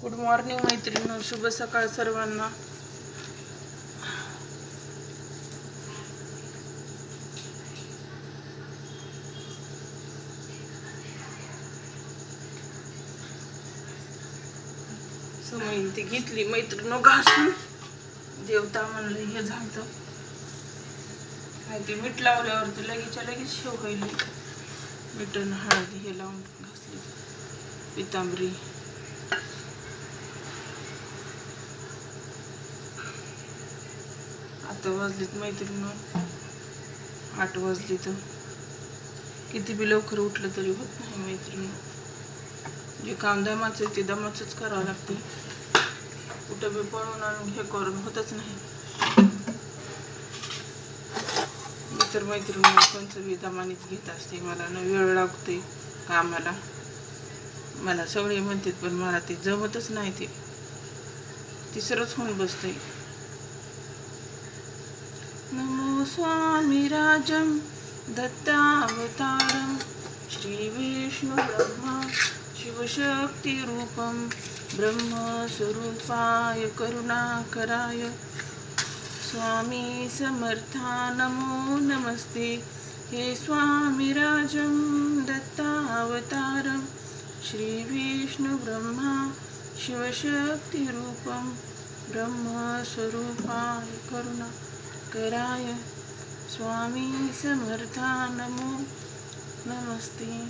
Good morning मैत्रिणी शुभ सकाळ सर्वांना. समय ती घेतली. मैत्रिणी घासून. देवता म्हणलं हे झालं काय ते मीठ लावल्यावरती लगेचच्या लगेच शेव होईल मिठन हळद हे लावून घासली. पितांबरी. आता वाजलीत मैत्रिणी आठ वाजली तर किती बी लवकर उठलं तरी होत नाही मैत्रिणी. जे काम दमाचं आहे ते दमाचंच करावं लागते. कुठं बी पळून आणून हे करून होतच नाही. मी तर मैत्रिणी कोणचं बी दमानीच घेत असते. मला न वेळ लागते कामाला. मला सगळे म्हणतात पण मला ते जमतच नाही ते. तिसरंच होऊन बसतंय. नमो स्वामी राजम दत्तावतारम श्री ब्रह्मा शिवशक्तिरूपं ब्रह्मस्वरूपाय करुणाकराय। स्वामी समर्था नमो नमस्ते। हे स्वामिराजं दत्तावतारं श्रीविष्णुब्रह्मा शिवशक्तिरूपं ब्रह्मस्वरूपाय करुणा शंकराय स्वामी समर्था नमो नमस्ते।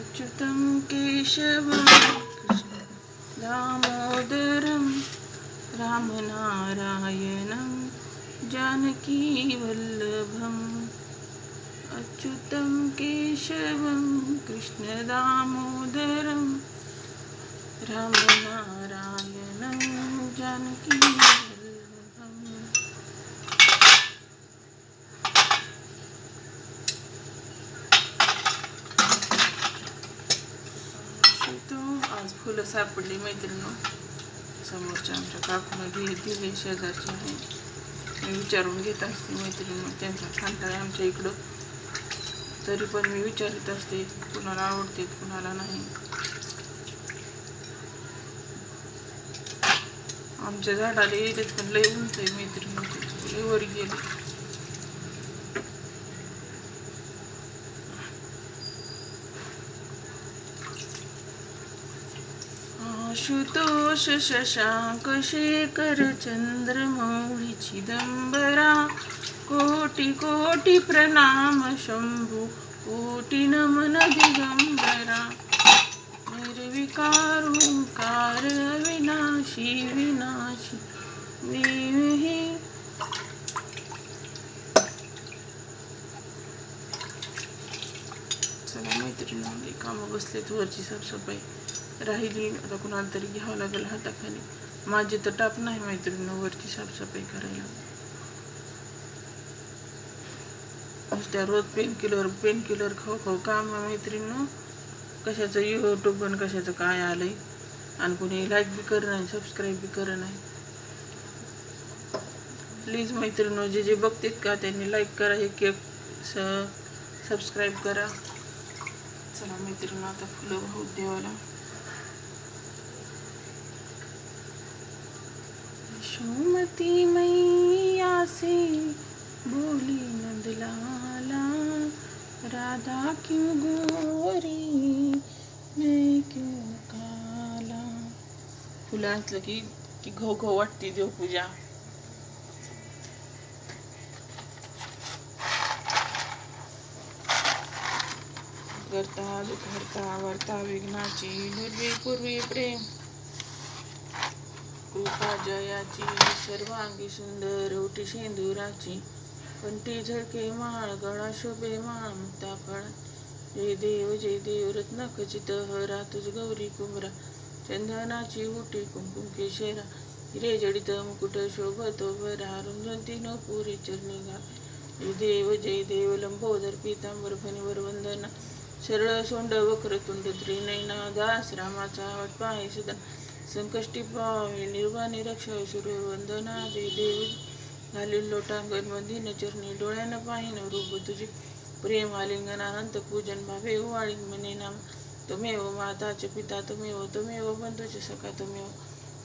अच्युतं केशवं दामोदरं रामनारायणं जानकीवल्लभम्। अच्युतं केशवं कृष्णदामोदरं राम नारायण जानकी आज फुलं सापडली मैत्रिणी समोरच्या आमच्या काकून दिले दिले शेजारचे आहे. मी विचारून घेत असते मैत्रिणी त्यांचा खांटा आहे आमच्या इकडं. तरी पण मी विचारत असते कुणाला आवडते कुणाला नाही. आमच्या झाडाला येतेच पण लय उंच आहे मैत्रीण लय वर गेले. आशुतोष शशांक शेखर चंद्रमौळी चिदंबरा कोटी कोटी प्रणाम शंभू. कोटी नमन दिगंबरा. निर्विकार विनाशी विनाशी विहे चला मैत्रिणी कामं बसलेत वरची साफसफाई राहिली. आता कुणाला तरी घ्यावं लागेल हाताखाली. माझी तर टाप नाही मैत्रिणी वरची साफसफाई करायला. त्या रोज पेन किलर पेन किलर खाऊ खाऊ काम मैत्रिणी कशाचं यूट्यूब पण कशाचं काय आलंय? आणि कोणी लाईक बी कर नाही सबस्क्राईब बी कर नाही प्लीज मैत्रिणी जे जे बघतात का त्यांनी लाईक करा हे केक स सबस्क्राईब करा. चला मैत्रिणी आता फुलं भाऊ देवाला. सुमती मैया से बोली नंदलाला राधा क्यों गोरी मैं क्यों फुलं असलं की की घो घो वाटते देवपूजा. करता दुखरता वर्ता विघ्नाची दुर्वी पूर्वी प्रेम. कृपा जयाची सर्वांगी सुंदर ओटी शेंदुराची कंठी झळके माळ गळा शोभे माळ मुक्ता फळ. जय देव जय देव रत्न खचित हरा तुझ गौरी कुमरा चंदनाची उटी कुंकुम केशरा. हिरे जडित मुकुट शोभतो भरा रुंजंती न पुरी चरणी जय देव जय देव लंबोदर पीतांबर फणीवर वंदना. सरळ सोंड वक्रतुंड त्रिनयना दास रामाचा आवड पाय सुदा. संकष्टी पावे निर्वाणी रक्षा सूर्य वंदना जय देव घालील लोटांगण मधीन चरणी डोळ्यानं पाहिन रूप तुझे. प्रेम आलिंगनानंत पूजन भावे वाळी मने नाम. त्वमेव माता च पिता त्वमेव तुम्ही बन्धु च सखा त्वमेव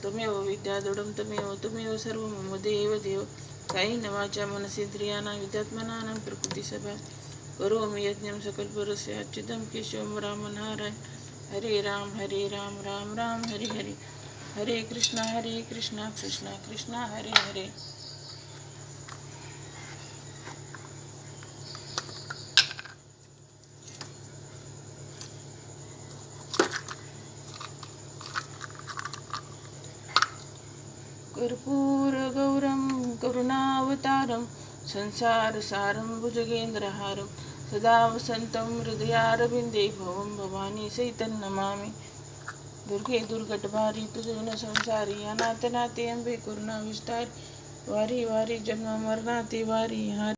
त्वमेव विद्या दृढं तुम्ही त्वमेव सर्वं मम देव देव. कायेन वाचा मनसेन्द्रियाणां विद्यात्मनानां प्रकृतिसभा करोमि यज्ञं सकलपुरस्य अच्युतं रामन रामनारायण. हरे राम हरे राम राम राम हरे हरे. हरे कृष्णा हरे कृष्णा कृष्णा कृष्णा हरे हरे. कर्पूरगौरं करुणावतारं संसारसारं भुजगेन्द्रहारं सदा वसन्तं हृदयारविन्दे भवं भवानी सैतन्नमामि नमामि। दुर्गे दुर्गटभारी तुझन संसारी अनाथ नाते अंबे करुणा विस्तार वारी वारी जन्म मरणाते वारी हारी।